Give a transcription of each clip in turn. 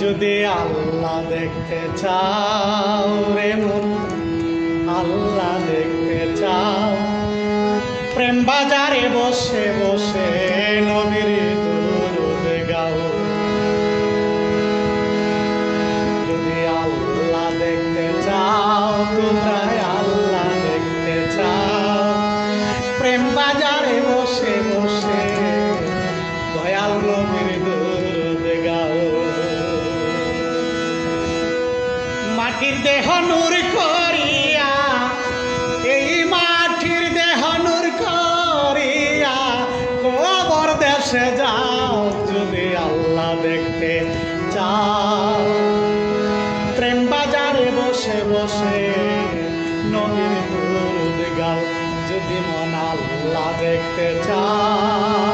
যদি আল্লাহ দেখতে চাও রে মন আল্লাহ দেখতে চাও। প্রেম বাজারে বসে বসে নবীর দেশে যাও যদি আল্লাহ দেখতে চাও। প্রেম বাজারে বসে বসে নদীর দুধ গাও যদি মন আল্লাহ দেখতে চাও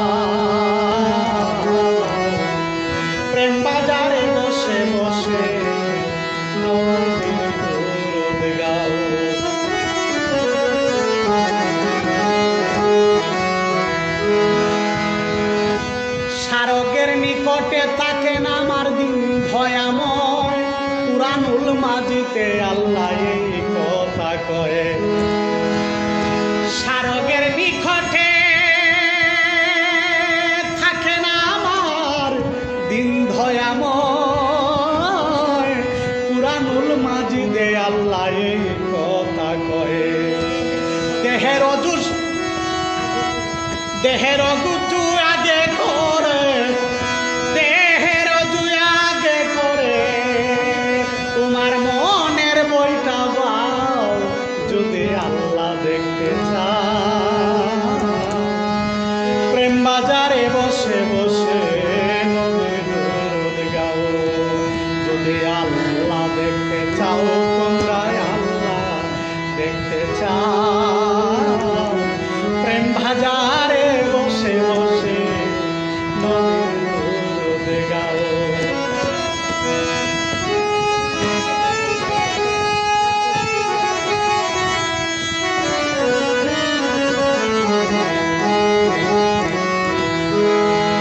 থাকেন আমার দিন ভয়াময়। পুরানুল মাজিতে আল্লাহ এই কথা কয়ে। স্মারকের নিকটে থাকেন আমার দিন ভয়াময়। পুরানুল মাজিদে আল্লাহ কথা কয়ে। দেহের অজুস দেহের গুচু চাও তোমরা দেখতে চাও। প্রেম বাজারে বসে বসে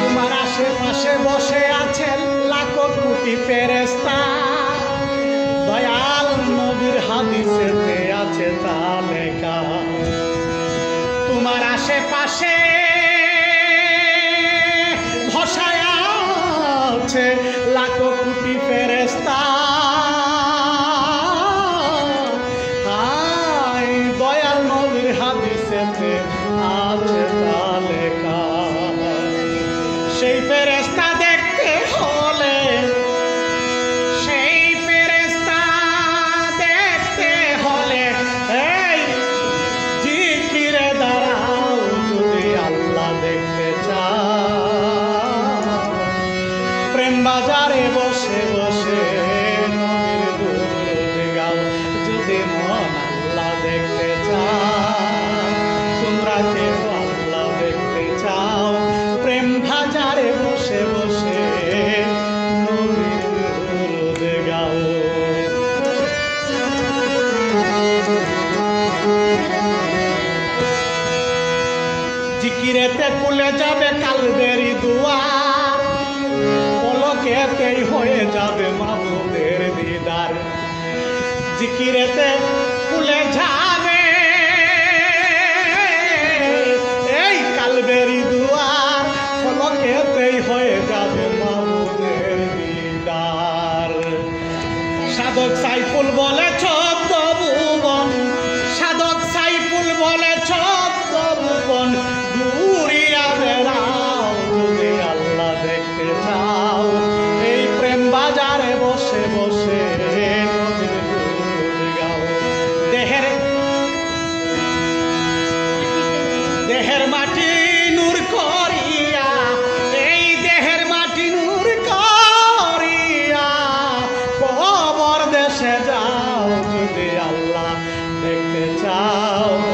তোমার আশেপাশে বসে আছেন লাখো কোটি ফেরেস্তা দয়াল নবীর হাদিসেতে আছে তা লেখা। তোমার আশেপাশে জিকিরেতে কুলে যাবে কালবেরি দুয়ার। পলকেতেই হয়ে যাবে মাবুদের দিদার। জিকিরেতে কুলে যাবে। এই কালবেরি দুয়ার, পলকেতেই হয়ে যাবে মাবুদের দিদার। সাধক সাইফুল বলেছ Crocodile.